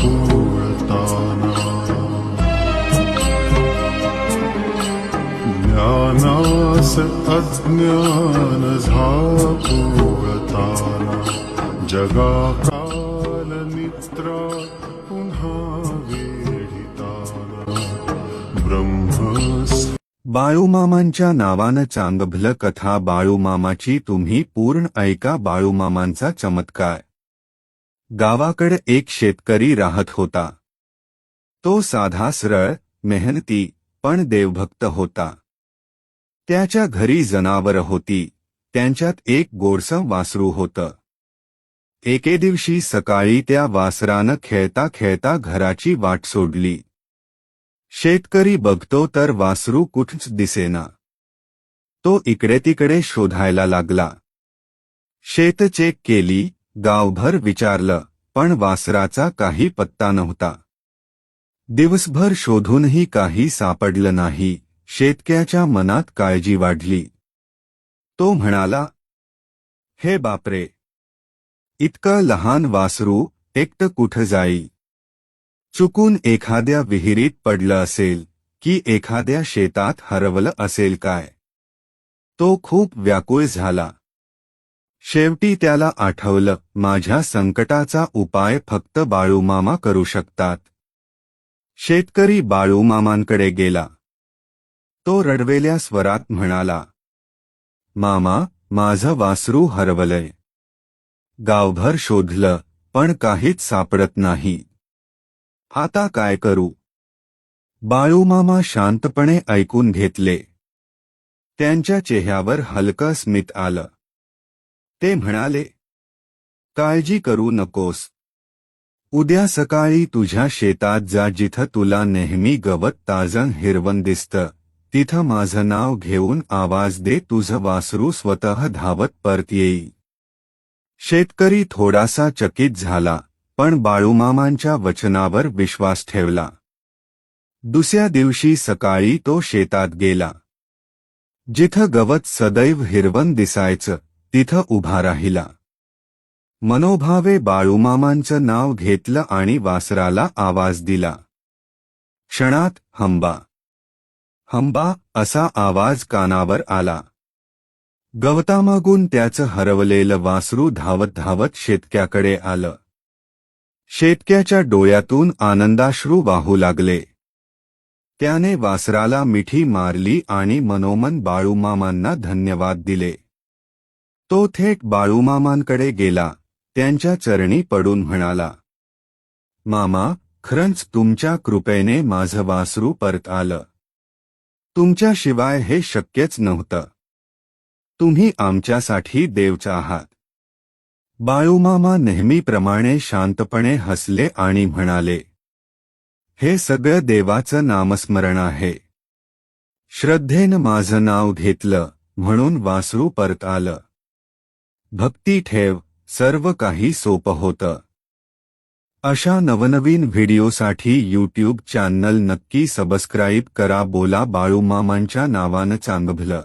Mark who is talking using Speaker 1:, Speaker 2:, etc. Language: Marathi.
Speaker 1: पोळताना ज्ञानास अज्ञान झापोळताना जगा काल निद्रा पुन्हा वेढिताना ब्रह्मस
Speaker 2: बाळूमामांच्या नावानं चांगभलं कथा बाळूमामाची तुम्ही पूर्ण ऐका बाळूमामांचा चमत्कार. गावाकडे एक शेतकरी राहत होता. तो साधा सरळ मेहनती पण देवभक्त होता. त्याच्या घरी जनावर होती. त्यांच्यात एक गोडसं वासरू होतं. एके दिवशी सकाळी त्या वासरानं खेळता खेळता घराची वाट सोडली. शेतकरी बघतो तर वासरू कुठच दिसेना. तो इकडे तिकडे शोधायला लागला. शेत चेक केली गावभर विचारलं. पण वासराचा काही पत्ता नव्हता. दिवसभर शोधूनही काही सापडलं नाही शेतक्याच्या मनात काळजी वाढली. तो म्हणाला हे बापरे! इतकं लहान वासरू एकटं कुठं जाई? चुकून एखाद्या विहिरीत पडलं असेल की एखाद्या शेतात हरवलं असेल काय? तो खूप व्याकुळ झाला. शेवटी त्याला आठवलं माझ्या संकटाचा उपाय फक्त बाळूमामा करू शकतात. शेतकरी बाळूमामांकडे गेला. तो रडवेल्या स्वरात म्हणाला मामा माझं वासरू हरवलंय. गावभर शोधलं पण काहीच सापडत नाही. आता काय करू? बाळूमामा शांतपणे ऐकून घेतले. त्यांच्या चेहऱ्यावर हलकं स्मित आलं. ते म्हणाले काळजी करू नकोस. उद्या सकाळी तुझ्या शेतात जा जिथं तुला नेहमी गवत ताजं हिरवण दिसतं. तिथं माझं नाव घेऊन आवाज दे तुझं वासरू स्वतः धावत परत येई शेतकरी थोडासा चकित झाला पण बाळूमामांच्या वचनावर विश्वास ठेवला. दुसऱ्या दिवशी सकाळी तो शेतात गेला. जिथं गवत सदैव हिरवण दिसायचं तिथं उभा राहिला. मनोभावे बाळूमामांचं नाव घेतलं आणि वासराला आवाज दिला. क्षणात हंबा. हंबा असा आवाज कानावर आला. गवतामागून त्याचं हरवलेलं वासरू धावत धावत शेतक्याकडे आलं. शेतक्याच्या डोळ्यातून आनंदाश्रू वाहू लागले. त्याने वासराला मिठी मारली आणि मनोमन बाळूमामांना धन्यवाद दिले. तो थेट बाळूमामांकडे गेला. त्यांच्या चरणी पडून म्हणाला मामा खरंच तुमच्या कृपेने माझं वासरू परत आलं. तुमच्याशिवाय हे शक्यच नव्हतं. तुम्ही आमच्यासाठी देवचा आहात. बाळूमामा नेहमीप्रमाणे शांतपणे हसले आणि म्हणाले हे सगळं देवाचं नामस्मरण आहे. श्रद्धेनं माझं नाव घेतलं म्हणून वासरू परत आलं. भक्ती ठेव सर्व काही सोपं होतं. अशा नवनवीन व्हिडिओसाठी यूट्यूब चॅनल नक्की सबस्क्राईब करा बोला बाळूमामांच्या नावानं चांगभलं.